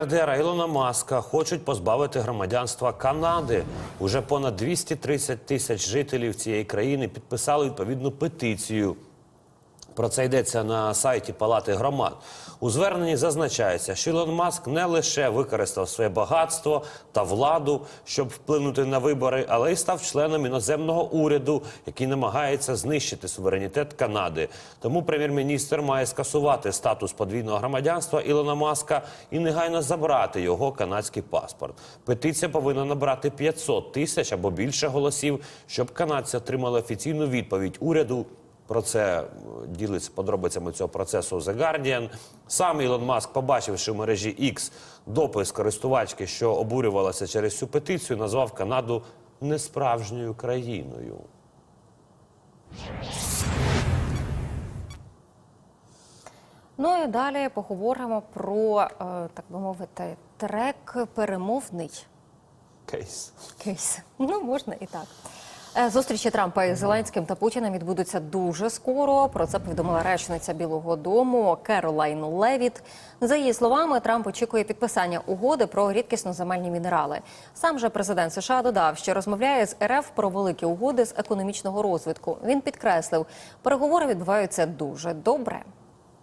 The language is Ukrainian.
Мільярдера Ілона Маска хочуть позбавити громадянства Канади. Уже понад 230 тисяч жителів цієї країни підписали відповідну петицію. Про це йдеться на сайті Палати громад. У зверненні зазначається, що Ілон Маск не лише використав своє багатство та владу, щоб вплинути на вибори, але й став членом іноземного уряду, який намагається знищити суверенітет Канади. Тому прем'єр-міністр має скасувати статус подвійного громадянства Ілона Маска і негайно забрати його канадський паспорт. Петиція повинна набрати 500 тисяч або більше голосів, щоб канадці отримали офіційну відповідь уряду про це ділиться подробицями цього процесу The Guardian. Сам Ілон Маск, побачивши в мережі X допис користувачки, що обурювалася через цю петицію, назвав Канаду несправжньою країною. Ну і далі поговоримо про, е, так би мовити, трек перемовний Кейс. кейс. Ну, можна і так. Е, Зустрічі Трампа із Зеленським та Путіним відбудуться дуже скоро. Про це повідомила речниця Білого Дому Керолайн Левіт. За її словами, Трамп очікує підписання угоди про рідкісноземельні мінерали. Сам же президент США додав, що розмовляє з РФ про великі угоди з економічного розвитку. Він підкреслив, переговори відбуваються дуже добре.